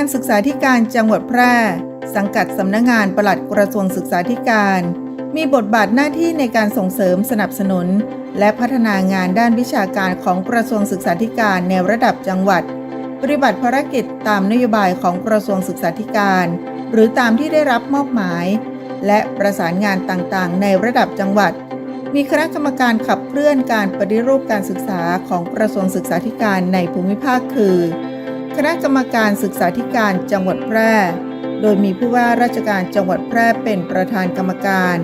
กานศึกษาธิการจังหวัดแพร่ สังกัดสำนักงานปลัดกระทรวงศึกษาธิการ มีบทบาทหน้าที่ในการส่งเสริมสนับสนุน และพัฒนางานด้านวิชาการของกระทรวงศึกษาธิการในระดับจังหวัด ปฏิบัติภารกิจตามนโยบายของกระทรวงศึกษาธิการ หรือตามที่ได้รับมอบหมาย และประสานงานต่างๆ ในระดับจังหวัด มีคณะกรรมการขับเคลื่อนการปฏิรูปการศึกษาของกระทรวงศึกษาธิการในภูมิภาคคือ คณะกรรมการศึกษาธิการจังหวัดแพร่ โดยมีผู้ว่าราชการจังหวัดแพร่เป็นประธานกรรมการ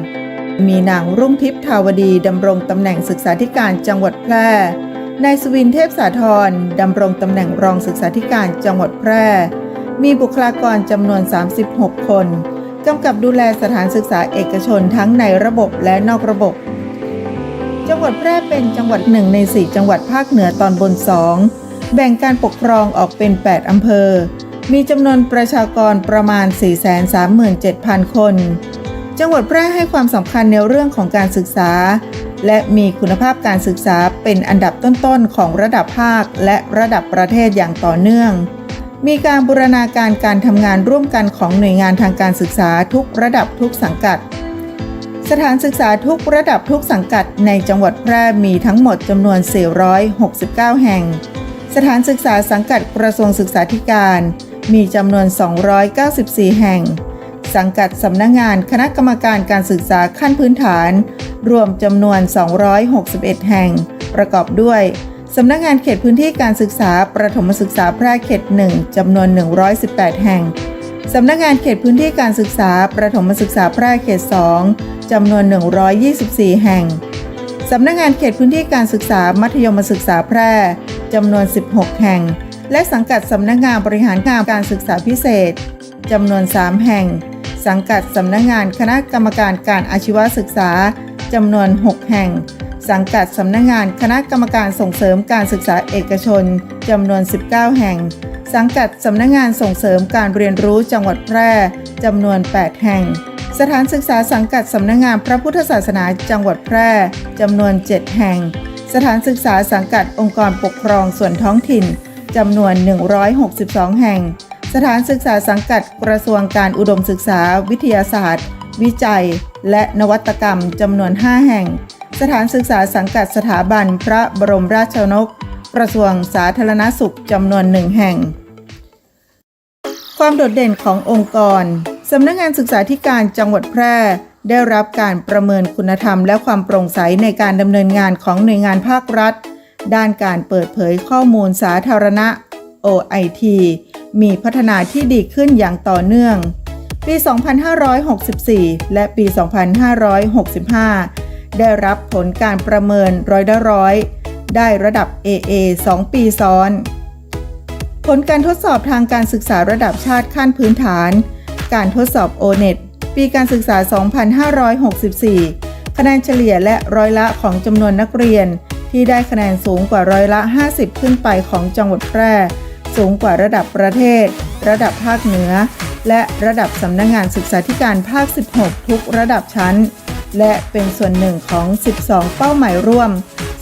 มีนางรุ่งทิพย์ทาวดีดำรงตำแหน่งศึกษาธิการจังหวัดแพร่นายสุวินเทพสาธรดำรงตำแหน่งรองศึกษาธิการจังหวัดแพร่ มีบุคลากรจำนวน 36 คนกำกับดูแลสถานศึกษาเอกชนทั้งในระบบและนอกระบบ จังหวัดแพร่เป็นจังหวัดหนึ่งใน 4 จังหวัดภาคเหนือตอนบน2 แบ่งการปกครองออกเป็น 8 อำเภอ มีจำนวนประชากรประมาณ 437,000 คน จังหวัดแพร่ให้ความสำคัญในเรื่องของการศึกษา และมีคุณภาพการศึกษาเป็นอันดับต้นๆ ของระดับภาคและระดับประเทศอย่างต่อเนื่อง มีการบูรณาการการทำงานร่วมกันของหน่วยงานทางการศึกษาทุกระดับทุกสังกัดสถานศึกษาทุกระดับทุกสังกัดในจังหวัดแพร่มีทั้งหมดจำนวน 469 แห่ง สถานศึกษาสังกัดกระทรวงศึกษาธิการ มีจำนวน 294 แห่ง สังกัดสำนักงงานคณะกรรมการการศึกษาขั้นพื้นฐาน รวมจำนวน 261 แห่ง ประกอบด้วยสำนักงานเขตพื้นที่การศึกษาประถมศึกษาแพร่เขต 1จำนวน 118 แห่งสำนักงานเขตพื้นที่การศึกษาประถมศึกษาแพร่เขต 2จำนวน 124 แห่งสำนักงานเขตพื้นที่การศึกษามัธยมศึกษาแพร่ จำนวน 16 แห่ง และสังกัดสำนักงานบริหารงานการศึกษาพิเศษจำนวน 3 แห่ง สังกัดสำนักงานคณะกรรมการการอาชีวศึกษาจำนวน 6 แห่ง สังกัดสำนักงานคณะกรรมการส่งเสริมการศึกษาเอกชนจำนวน 19 แห่ง สังกัดสำนักงานส่งเสริมการเรียนรู้จังหวัดแพร่จำนวน 8 แห่ง สถานศึกษาสังกัดสำนักงานพระพุทธศาสนาจังหวัดแพร่จำนวน 7 แห่ง สถานศึกษาสังกัดองค์กรปกครองส่วนท้องถิ่นจำนวน 162 แห่ง สถานศึกษาสังกัดกระทรวงการอุดมศึกษาวิทยาศาสตร์ วิจัย และนวัตกรรมจำนวน 5 แห่ง สถานศึกษาสังกัดสถาบันพระบรมราชชนก กระทรวงสาธารณสุขจำนวนหนึ่งแห่ง ความโดดเด่นขององค์กรสำนักงานศึกษาธิการจังหวัดแพร่ ได้รับการประเมินคุณธรรมและความโปร่งใสในการดำเนินงานของหน่วยงานภาครัฐ ด้านการเปิดเผยข้อมูลสาธารณะ OIT มีพัฒนาที่ดีขึ้นอย่างต่อเนื่อง ปี 2564 และปี 2565 ได้รับผลการประเมินร้อยละร้อย ได้ระดับ AA 2 ปีซ้อน ผลการทดสอบทางการศึกษาระดับชาติขั้นพื้นฐาน การทดสอบ O-NET ปีการศึกษา 2564 คะแนนเฉลี่ยและร้อยละของจำนวนนักเรียน ที่ได้คะแนนสูงกว่าร้อยละ 50 ขึ้นไปของจังหวัดแพร่ สูงกว่าระดับประเทศ ระดับภาคเหนือ และระดับสำนักงงานศึกษาธิการภาค 16 ทุกระดับชั้น และเป็นส่วนหนึ่งของ 12 เป้าหมายร่วม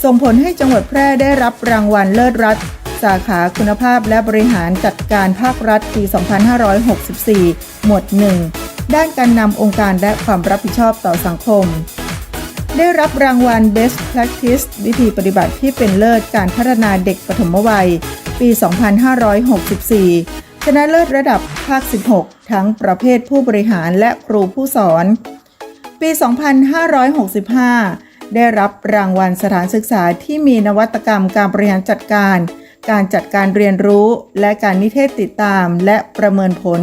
ส่งผลให้จังหวัดแพร่ได้รับรางวัลเลิศรัฐสาขาคุณภาพและบริหารจัดการภาครัฐปี 2564 หมวด 1 ด้านการนำองค์การและความรับผิดชอบต่อสังคม ได้รับรางวัล Best Practice วิธีปฏิบัติที่เป็นเลิศการพัฒนาเด็กปฐมวัย ปี 2564 ชนะเลิศระดับภาค 16 ทั้งประเภทผู้บริหารและครูผู้สอน ปี 2565 ได้รับรางวัลสถานศึกษาที่มีนวัตกรรมการบริหารจัดการการจัดการเรียนรู้และการนิเทศติดตามและประเมินผล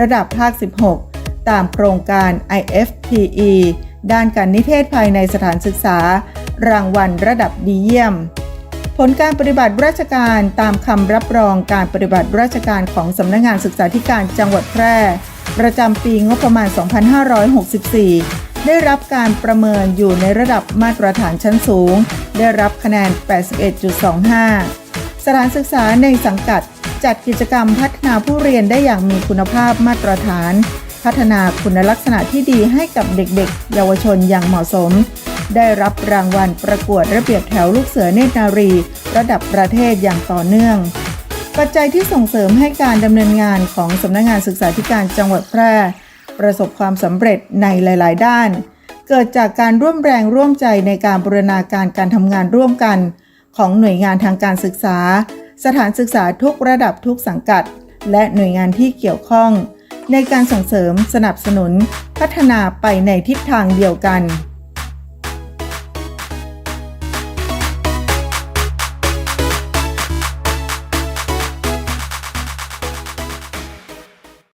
ระดับภาค 16 ตามโครงการ IFPE ด้านการนิเทศภายในสถานศึกษา รางวัลระดับดีเยี่ยม ผลการปฏิบัติราชการตามคำรับรองการปฏิบัติราชการของสำนักงานศึกษาธิการจังหวัดแพร่ ประจำปีงบประมาณ 2564 ได้รับการประเมินอยู่ในระดับมาตรฐานชั้นสูง ได้รับคะแนน 81.25 สถานศึกษาในสังกัดจัดกิจกรรมพัฒนาผู้เรียนได้อย่างมีคุณภาพมาตรฐาน พัฒนาคุณลักษณะที่ดีให้กับเด็กๆ เยาวชนอย่างเหมาะสม ได้รับรางวัลประกวดระเบียบแถวลูกเสือเนตรนารี ระดับประเทศอย่างต่อเนื่อง ปัจจัยที่ส่งเสริมให้การดำเนินงานของสำนักงานศึกษาธิการจังหวัดแพร่ ประสบความสำเร็จในหลาย ๆ ด้าน เกิดจากการร่วมแรงร่วมใจในการบูรณาการการทำงานร่วมกัน ของหน่วยงานทางการศึกษา สถานศึกษาทุกระดับทุกสังกัด และหน่วยงานที่เกี่ยวข้อง ในการส่งเสริมสนับสนุนพัฒนาไปในทิศทางเดียวกัน